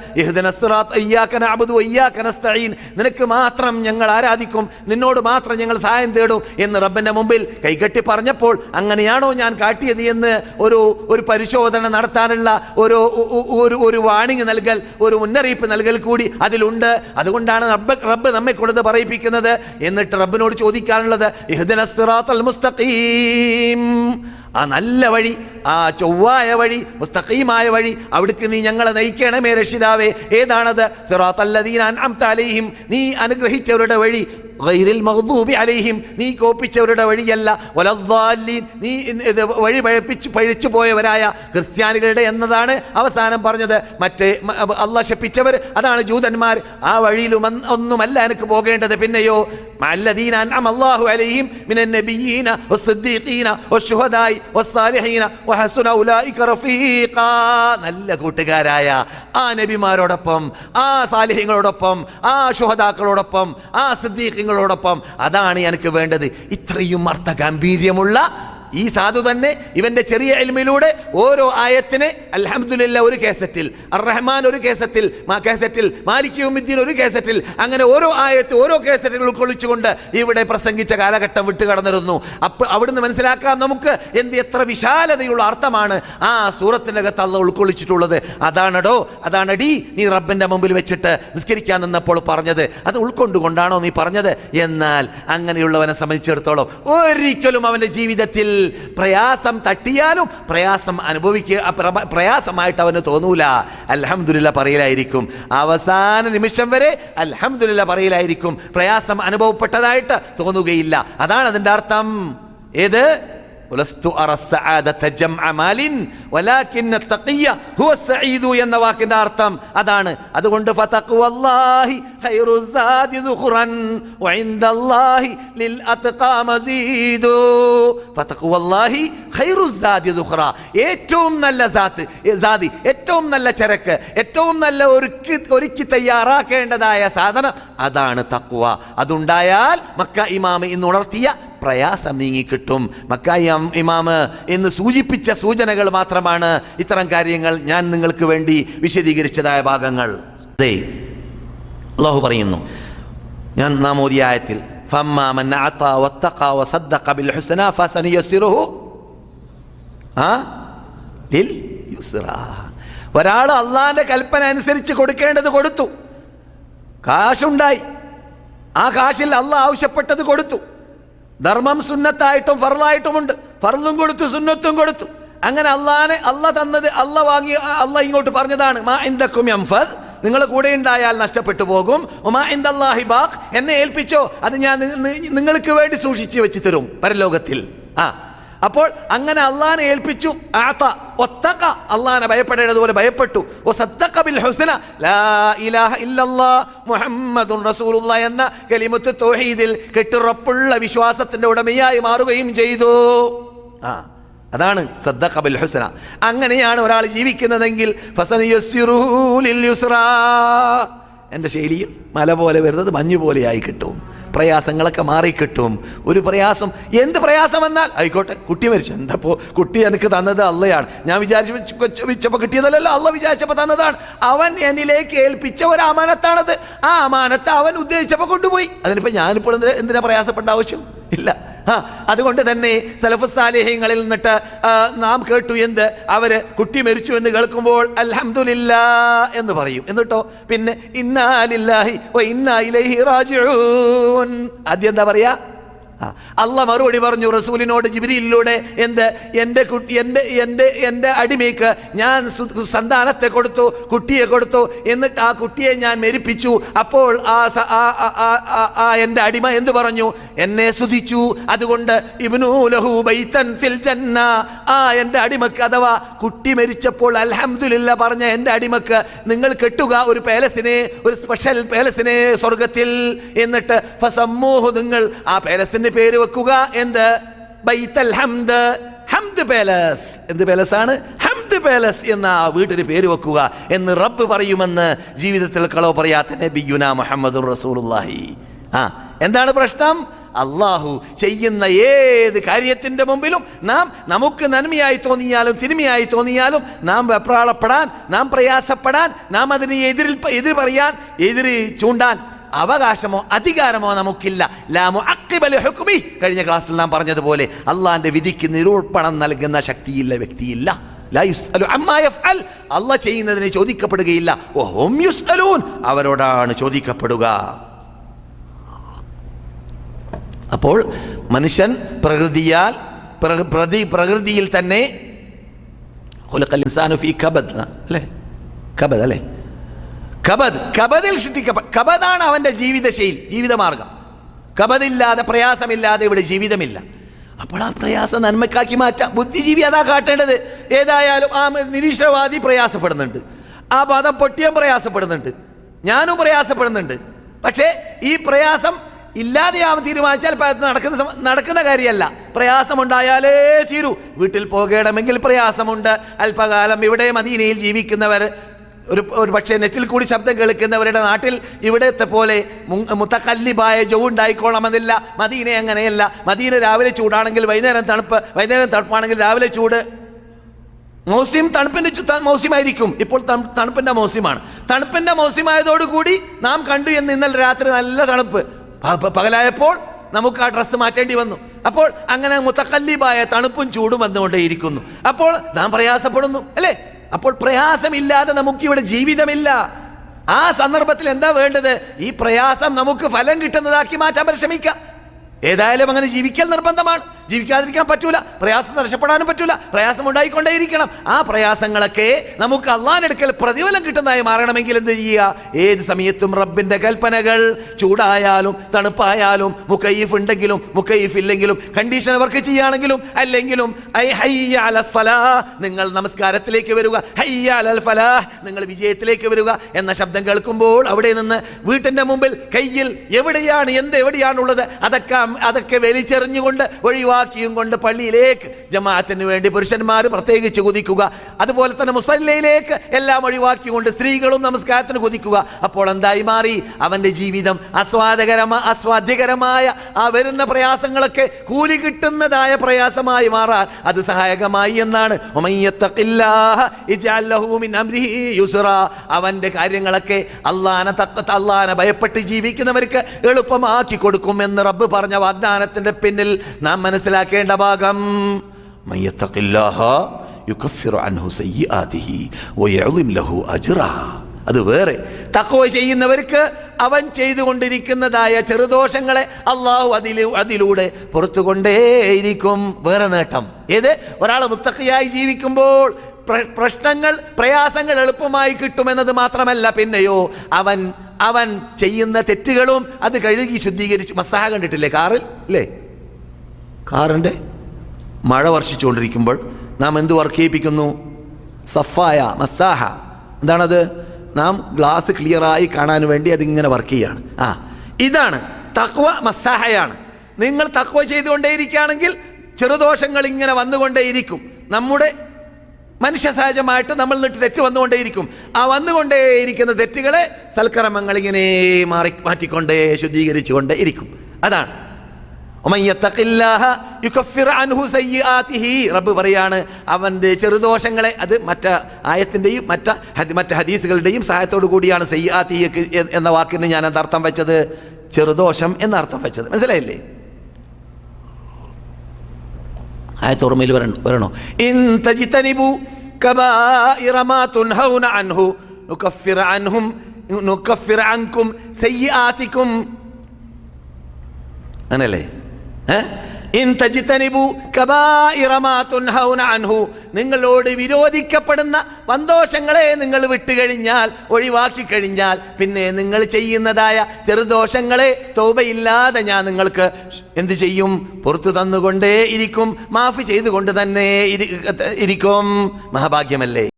നിനക്ക് മാത്രം ഞങ്ങൾ ആരാധിക്കും നിന്നോട് മാത്രം ഞങ്ങൾ സഹായം തേടും എന്ന് റബ്ബിന്റെ മുമ്പിൽ കൈകെട്ടി പറഞ്ഞപ്പോൾ അങ്ങനെയാണോ ഞാൻ കാട്ടിയത് എന്ന് ഒരു ഒരു പരിശോധന നടത്താനുള്ള ഒരു ഒരു- ഒരു ഒരു വാണിംഗ് നൽകൽ ഒരു മുന്നറിയിപ്പ് നൽകൽ കൂടി അതിലുണ്ട്. അതുകൊണ്ടാണ് റബ്ബ് റബ്ബ് നമ്മെ കൊണ്ടത് പറയിപ്പിക്കുന്നത്. എന്നിട്ട് റബ്ബിനോട് ചോദിക്കാനുള്ളത് ഇഹ്ദിന സിറാത്തൽ മുസ്തഖീം. الرجيم ആ നല്ല വഴി ആ ചൊവ്വായ വഴി മുസ്തഖീമായ വഴി അവിടേക്ക് നീ ഞങ്ങളെ നയിക്കണമേ രക്ഷിതാവേ. ഏതാണത്? അലൈഹിം. നീ അനുഗ്രഹിച്ചവരുടെ വഴി ഗൈറിൽ മഗ്ദൂബി അലൈഹിം. നീ കോപ്പിച്ചവരുടെ വഴിയല്ല. വലദ്ദാലീൻ. നീ വഴി പഴപ്പിച്ച് പഴിച്ചു പോയവരായ ക്രിസ്ത്യാനികളുടെ എന്നതാണ് അവസാനം പറഞ്ഞത്. മറ്റേ അള്ളാഹ് ശപ്പിച്ചവർ. അതാണ് ജൂതന്മാർ. ആ വഴിയിലും ഒന്നുമല്ല എനിക്ക് പോകേണ്ടത്. പിന്നെയോ മല്ലദീന അൻഅമ അല്ലാഹു അലൈഹിം മിനൻ സിദ്ദീഖീന ഒ വശുഹദായി വസ്സാലിഹീന വഹസുന നല്ല കൂട്ടുകാരായ ആ നബിമാരോടൊപ്പം ആ സാലിഹ്യങ്ങളോടൊപ്പം ആ ശുഹദാക്കളോടൊപ്പം ആ സിദ്ദീഖങ്ങളോടൊപ്പം. അതാണ് എനിക്ക് വേണ്ടത്. ഇത്രയും അർത്ഥ ഗാംഭീര്യമുള്ള ഈ സാധു തന്നെ ഇവന്റെ ചെറിയ എൽമിലൂടെ ഓരോ ആയത്തിന് അലഹമുല്ല ഒരു കേസറ്റിൽ അർറഹ്മാൻ ഒരു കേസറ്റിൽ മാ കേസറ്റിൽ മാലിക് യൗമിദ്ദീൻ ഒരു കേസറ്റിൽ അങ്ങനെ ഓരോ ആയത്ത് ഓരോ കേസറ്റിൽ ഉൾക്കൊള്ളിച്ചുകൊണ്ട് ഇവിടെ പ്രസംഗിച്ച കാലഘട്ടം വിട്ടു കടന്നിരുന്നു. അപ്പോൾ അവിടുന്ന് മനസ്സിലാക്കാം നമുക്ക് എന്ത് എത്ര വിശാലതയുള്ള അർത്ഥമാണ് ആ സൂറത്തിന്റെ അകത്ത് അള്ള ഉൾക്കൊള്ളിച്ചിട്ടുള്ളത്. അതാണടോ അതാണടി നീ റബ്ബിന്റെ മുമ്പിൽ വെച്ചിട്ട് നിസ്കരിക്കാൻ നിന്നപ്പോൾ പറഞ്ഞത്. അത് ഉൾക്കൊണ്ടുകൊണ്ടാണോ നീ പറഞ്ഞത്? എന്നാൽ അങ്ങനെയുള്ളവനെ സംബന്ധിച്ചിടത്തോളം ഒരിക്കലും അവന്റെ ജീവിതത്തിൽ പ്രയാസം തട്ടിയാലും പ്രയാസം അനുഭവിക്കുക പ്രയാസമായിട്ട് അവന് തോന്നൂല. അലഹമുല്ല പറയിലായിരിക്കും. അവസാന നിമിഷം വരെ അലഹമുല്ല പറയിലായിരിക്കും. പ്രയാസം അനുഭവപ്പെട്ടതായിട്ട് തോന്നുകയില്ല. അതാണ് അതിന്റെ അർത്ഥം. ഏത്? ഉലസ്തു ഹുവ സഈദു എന്ന വാക്കിന്റെ അർത്ഥം അതാണ്. അതുകൊണ്ട് ഏറ്റവും നല്ല സാത്ത് സാതി ഏറ്റവും നല്ല ചരക്ക് ഏറ്റവും നല്ല ഒരുക്കി ഒരുക്കി തയ്യാറാക്കേണ്ടതായ സാധനം അതാണ് തക്കുവ അതുണ്ടായാൽ മക്ക ഇമാമ ഇന്ന് ഉണർത്തിയ പ്രയാസം നീങ്ങിക്കിട്ടും മക്കായി ഇമാമ് എന്ന് സൂചിപ്പിച്ച സൂചനകൾ മാത്രമാണ് ഇത്തരം കാര്യങ്ങൾ ഞാൻ നിങ്ങൾക്ക് വേണ്ടി വിശദീകരിച്ചതായ ഭാഗങ്ങൾ. അതെ അള്ളാഹു പറയുന്നു ഞാൻ നാം ഓതിയ ആയത്തിൽ ഒരാൾ അള്ളാഹിന്റെ കൽപ്പന അനുസരിച്ച് കൊടുക്കേണ്ടത് കൊടുത്തു. കാശുണ്ടായി. ആ കാശിൽ അള്ളാഹ് ആവശ്യപ്പെട്ടത് കൊടുത്തു. ധർമ്മം സുന്നത്തായിട്ടും ഫർലായിട്ടുമുണ്ട് ഫറലും കൊടുത്തു സുന്നത്തും കൊടുത്തു. അങ്ങനെ അള്ളാനെ അല്ല തന്നത് അല്ല വാങ്ങി അല്ല ഇങ്ങോട്ട് പറഞ്ഞതാണ് മാ ഇന്ദക്കും യംഫദ്. നിങ്ങൾ കൂടെ ഉണ്ടായാൽ നഷ്ടപ്പെട്ടു പോകും. ഒമാ ഇന്ദല്ലാഹി ബാഖ്. എന്നെ ഏൽപ്പിച്ചോ അത് ഞാൻ നിങ്ങൾക്ക് വേണ്ടി സൂക്ഷിച്ചു വെച്ച് തരും പരലോകത്തിൽ. ആ അപ്പോൾ അങ്ങനെ അള്ളാനെ ഏൽപ്പിച്ചു. ആത്ത ഒത്തക്ക അള്ളാനെ ഭയപ്പെടേണ്ടതുപോലെ ഭയപ്പെട്ടു. ഓ സദ്ദഖ ബിൽ ഹുസ്ന ലാ ഇലാഹ ഇല്ലല്ലാ മുഹമ്മദുൻ റസൂലുള്ള എന്ന കലിമത്ത് തൗഹീദിൽ കെട്ടുറപ്പുള്ള വിശ്വാസത്തിന്റെ ഉടമയായി മാറുകയും ചെയ്തു. ആ അതാണ് സദ്ദഖ ബിൽ ഹുസ്ന അങ്ങനെയാണ് ഒരാൾ ജീവിക്കുന്നതെങ്കിൽ ഫസനുയസ്സിറുഹു ലിൽ യുസ്റാ എന്റെ ശൈലിയിൽ മല പോലെ വരുന്നത് മഞ്ഞ് പോലെയായി കിട്ടും. പ്രയാസങ്ങളൊക്കെ മാറിക്കിട്ടും. ഒരു പ്രയാസം. എന്ത് പ്രയാസം വന്നാൽ? ആയിക്കോട്ടെ കുട്ടി മരിച്ചു. എന്തപ്പോ? കുട്ടി എനിക്ക് തന്നത് അള്ളയാണ്. ഞാൻ വിചാരിച്ചു വെച്ചപ്പോൾ കിട്ടിയതല്ലല്ലോ. അള്ള വിചാരിച്ചപ്പോൾ തന്നതാണ്. അവൻ എന്നിലേക്ക് ഏൽപ്പിച്ച ഒരു അമാനത്താണത്. ആ അമാനത്ത് അവൻ ഉദ്ദേശിച്ചപ്പോൾ കൊണ്ടുപോയി. അതിനിപ്പോൾ ഞാനിപ്പോൾ എന്തിനാ പ്രയാസപ്പെട്ട ആവശ്യം? ഇല്ല. ആ അതുകൊണ്ട് തന്നെ സലഫുസാലിഹ്യങ്ങളിൽ നിന്നിട്ട് നാം കേട്ടു എന്ത്? അവർ കുട്ടി മരിച്ചു എന്ന് കേൾക്കുമ്പോൾ അൽഹംദുലില്ലാ എന്ന് പറയും. എന്നിട്ടോ? പിന്നെ ഇന്നാലില്ലാഹി വ ഇന്നാ ഇലൈഹി റാജിഊൻ. ആദ്യം എന്താ പറയാ? അല്ല മറുപടി പറഞ്ഞു റസൂലിനോട് ജിബിരിയിലൂടെ എന്ത്? എന്റെ കുട്ടി എന്റെ എന്റെ എന്റെ അടിമയ്ക്ക് ഞാൻ സന്താനത്തെ കൊടുത്തു കുട്ടിയെ കൊടുത്തു എന്നിട്ട് ആ കുട്ടിയെ ഞാൻ മെരിപ്പിച്ചു. അപ്പോൾ ആ ആ- എന്റെ അടിമ എന്ത് പറഞ്ഞു? എന്നെ സ്തുതിച്ചു. അതുകൊണ്ട് ഇബ്നു ലഹു ബൈതൻ ഫിൽ ജന്ന. ആ എന്റെ അടിമക്ക് അഥവാ കുട്ടി മരിച്ചപ്പോൾ അൽഹംദുലില്ല പറഞ്ഞ എന്റെ അടിമക്ക് നിങ്ങൾ കെട്ടുക ഒരു പാലസിനെ ഒരു സ്പെഷ്യൽ പാലസിനെ സ്വർഗത്തിൽ എന്നിട്ട് ഫസമ്മൂഹു നിങ്ങൾ ആ പേലസിന്റെ പേര് വെക്കുക. എന്ത്? ബൈത്തൽ ഹംദ്. ഹംദ് പാലസ്. എന്ത് പാലസ് ആണ് ഹംദ് പാലസ് എന്ന ആ വീട്ടിന് പേര് വെക്കുക എന്ന് റബ്ബ് പറയുമെന്ന് ജീവിതത്തിൽ കളവ് പറയാത്ത നബിയുന മുഹമ്മദ് റസൂലുള്ളാഹി. ആ എന്താണ് പ്രശ്നം? അള്ളാഹു ചെയ്യുന്ന ഏത് കാര്യത്തിന്റെ മുമ്പിലും നാം നമുക്ക് നന്മയായി തോന്നിയാലും തിരുമയായി തോന്നിയാലും നാം വെപ്രാളപ്പെടാൻ നാം പ്രയാസപ്പെടാൻ നാം അതിനെ എതിരിൽ എതിർ പറയാൻ എതിര് ചൂണ്ടാൻ അവകാശമോ അധികാരമോ നമുക്കില്ല. ലാമു അക്കിബലി ഹുക്മി. കഴിഞ്ഞ ക്ലാസ്സിൽ നാം പറഞ്ഞതുപോലെ അള്ളാന്റെ വിധിക്ക് നിരൂപണം നൽകുന്ന ശക്തിയില്ല വ്യക്തിയില്ല. ലാ ചെയ്യുന്നതിനെ ചോദിക്കപ്പെടുകയില്ല. അവരോടാണ് ചോദിക്കപ്പെടുക. അപ്പോൾ മനുഷ്യൻ പ്രകൃതിയാൽ പ്രതി പ്രകൃതിയിൽ തന്നെ അല്ലേ? കബദ് അല്ലേ? കബദ് കബദിൽ സൃഷ്ടിക്കപ്പെ കബദാണ് അവന്റെ ജീവിതശൈലി ജീവിതമാർഗം. കബദില്ലാതെ പ്രയാസമില്ലാതെ ഇവിടെ ജീവിതമില്ല. അപ്പോൾ ആ പ്രയാസം നന്മക്കാക്കി മാറ്റാം. ബുദ്ധിജീവി അതാ കാട്ടേണ്ടത്. ഏതായാലും ആ നിരീശ്വരവാദി പ്രയാസപ്പെടുന്നുണ്ട്. ആ പദം പൊട്ടിയം പ്രയാസപ്പെടുന്നുണ്ട്. ഞാനും പ്രയാസപ്പെടുന്നുണ്ട്. പക്ഷേ ഈ പ്രയാസം ഇല്ലാതെയാവാൻ തീരുമാനിച്ചാൽ നടക്കുന്ന നടക്കുന്ന കാര്യമല്ല. പ്രയാസമുണ്ടായാലേ തീരൂ. വീട്ടിൽ പോകണമെങ്കിൽ പ്രയാസമുണ്ട്. അല്പകാലം ഇവിടെ മദീനയിൽ ജീവിക്കുന്നവർ ഒരു ഒരു പക്ഷേ നെറ്റിൽ കൂടി ശബ്ദം കേൾക്കുന്നവരുടെ നാട്ടിൽ ഇവിടത്തെ പോലെ മുത്തക്കല്ലിബായ ജവ് ഉണ്ടായിക്കോളണമെന്നില്ല. മദീന അങ്ങനെയല്ല. മദീന രാവിലെ ചൂടാണെങ്കിൽ വൈകുന്നേരം തണുപ്പ് വൈകുന്നേരം തണുപ്പാണെങ്കിൽ രാവിലെ ചൂട്. മൗസ്യം തണുപ്പിന്റെ മോസ്യമായിരിക്കും. ഇപ്പോൾ തണുപ്പിന്റെ മൗസ്യമാണ്. തണുപ്പിന്റെ മൗസ്യമായതോടുകൂടി നാം കണ്ടു എന്ന് ഇന്നലെ രാത്രി നല്ല തണുപ്പ്. പകലായപ്പോൾ നമുക്ക് ആ ഡ്രസ്സ് മാറ്റേണ്ടി വന്നു. അപ്പോൾ അങ്ങനെ മുത്തക്കല്ലിബായ തണുപ്പും ചൂടും വന്നുകൊണ്ടേയിരിക്കുന്നു. അപ്പോൾ നാം പ്രയാസപ്പെടുന്നു. അല്ലേ? അപ്പോൾ പ്രയാസമില്ലാതെ നമുക്കിവിടെ ജീവിതമില്ല. ആ സന്ദർഭത്തിൽ എന്താ വേണ്ടത്? ഈ പ്രയാസം നമുക്ക് ഫലം കിട്ടുന്നതാക്കി മാറ്റാൻ പരിശ്രമിക്കാം. ഏതായാലും അങ്ങനെ ജീവിക്കൽ നിർബന്ധമാണ്. ജീവിക്കാതിരിക്കാൻ പറ്റൂല പ്രയാസം നഷ്ടപ്പെടാനും പറ്റൂല പ്രയാസം ഉണ്ടായിക്കൊണ്ടേയിരിക്കണം. ആ പ്രയാസങ്ങളൊക്കെ നമുക്ക് അള്ളാനെടുക്കൽ പ്രതിഫലം കിട്ടുന്നതായി മാറണമെങ്കിൽ എന്ത് ചെയ്യുക? ഏത് സമയത്തും റബ്ബിന്റെ കൽപ്പനകൾ ചൂടായാലും തണുപ്പായാലും മുക്കയ്യഫ് ഉണ്ടെങ്കിലും മുക്കയ്യഫ് ഇല്ലെങ്കിലും കണ്ടീഷൻ വർക്ക് ചെയ്യുകയാണെങ്കിലും അല്ലെങ്കിലും നിങ്ങൾ നമസ്കാരത്തിലേക്ക് വരിക. ഫലാഹ് നിങ്ങൾ വിജയത്തിലേക്ക് വരിക എന്ന ശബ്ദം കേൾക്കുമ്പോൾ അവിടെ നിന്ന് വീട്ടിന്റെ മുമ്പിൽ കയ്യിൽ എവിടെയാണ് എന്ത് എവിടെയാണുള്ളത് അതൊക്കെ അതൊക്കെ വലിച്ചെറിഞ്ഞുകൊണ്ട് ഒഴിവാക്കിയും കൊണ്ട് പള്ളിയിലേക്ക് ജമാഅത്തിന് വേണ്ടി പുരുഷന്മാർ പ്രത്യേകിച്ച് കുതിക്കുക. അതുപോലെ തന്നെ മുസല്ലയിലേക്ക് എല്ലാം ഒഴിവാക്കിക്കൊണ്ട് സ്ത്രീകളും നമസ്കാരത്തിന് കുതിക്കുക. അപ്പോൾ എന്തായി മാറി? അവന്റെ ജീവിതം ആസ്വാദകരമ ആസ്വാദ്യകരമായ ആ വരുന്ന പ്രയാസങ്ങളൊക്കെ കൂലി കിട്ടുന്നതായ പ്രയാസമായി മാറാൻ അത് സഹായകമായി എന്നാണ്. അവന്റെ കാര്യങ്ങളൊക്കെ അള്ളാന തക്ക അള്ളാന ഭയപ്പെട്ട് ജീവിക്കുന്നവർക്ക് എളുപ്പമാക്കി കൊടുക്കുമെന്ന് റബ്ബ് പറഞ്ഞ വാഗ്ദാനത്തിന്റെ പിന്നിൽ നാം മനസ്സിലാക്കേണ്ട ഭാഗം. അത് വേറെ. തക്കവ ചെയ്യുന്നവർക്ക് അവൻ ചെയ്തുകൊണ്ടിരിക്കുന്നതായ ചെറുദോഷങ്ങളെ അള്ളാഹു അതിൽ അതിലൂടെ പുറത്തു കൊണ്ടേയിരിക്കും വേറെ നേട്ടം. ഏത്? ഒരാൾ മുത്തക്കയായി ജീവിക്കുമ്പോൾ പ്ര- പ്രശ്നങ്ങൾ പ്രയാസങ്ങൾ എളുപ്പമായി കിട്ടുമെന്നത് മാത്രമല്ല പിന്നെയോ അവൻ അവൻ ചെയ്യുന്ന തെറ്റുകളും അത് കഴുകി ശുദ്ധീകരിച്ച് മസാഹ കണ്ടിട്ടില്ലേ കാറിൽ? ഇല്ലേ കാറിന്റെ മഴ വർഷിച്ചുകൊണ്ടിരിക്കുമ്പോൾ നാം എന്ത് വർക്ക് ചെയ്യിപ്പിക്കുന്നു സഫായ മസാഹ. എന്താണത്? നാം ഗ്ലാസ് ക്ലിയറായി കാണാൻ വേണ്ടി അതിങ്ങനെ വർക്ക് ചെയ്യുകയാണ് ആ ഇതാണ് തക്വ മസാഹയാണ്. നിങ്ങൾ തക്വ ചെയ്തുകൊണ്ടേയിരിക്കുകയാണെങ്കിൽ ചെറുദോഷങ്ങൾ ഇങ്ങനെ വന്നുകൊണ്ടേയിരിക്കും. നമ്മുടെ മനുഷ്യ സഹജമായിട്ട് നമ്മൾ നിട്ട് തെറ്റ് വന്നുകൊണ്ടേയിരിക്കും. ആ വന്നുകൊണ്ടേയിരിക്കുന്ന തെറ്റുകളെ സൽക്കർമ്മങ്ങൾ ഇങ്ങനെ മാറി മാറ്റിക്കൊണ്ടേ ശുദ്ധീകരിച്ചുകൊണ്ടേ ഇരിക്കും അതാണ്. റബ്ബ് പറയാണ് അവന്റെ ചെറുദോഷങ്ങളെ അത് മറ്റ ആയത്തിന്റെയും മറ്റ മറ്റ് ഹദീസുകളുടെയും സഹായത്തോടു കൂടിയാണ് സയ്യാത്തി എന്ന വാക്കിന് ഞാൻ എന്തർത്ഥം വെച്ചത്? ചെറുദോഷം എന്നർത്ഥം വെച്ചത്. മനസ്സിലായില്ലേ? ആയത്തോർമ്മയിൽ വരണം? ഇൻ തജിതനിബു അൻഹു അൻഹും അൻകും അങ്ങനല്ലേ? നിങ്ങളോട് വിരോധിക്കപ്പെടുന്ന വന്തോഷങ്ങളെ നിങ്ങൾ വിട്ടുകഴിഞ്ഞാൽ ഒഴിവാക്കി കഴിഞ്ഞാൽ പിന്നെ നിങ്ങൾ ചെയ്യുന്നതായ ചെറുദോഷങ്ങളെ തോബയില്ലാതെ ഞാൻ നിങ്ങൾക്ക് എന്ത് ചെയ്യും? പുറത്തു തന്നുകൊണ്ടേ ഇരിക്കും. മാഫ് ചെയ്തുകൊണ്ട് തന്നെ ഇരിക്കും. മഹാഭാഗ്യമല്ലേ?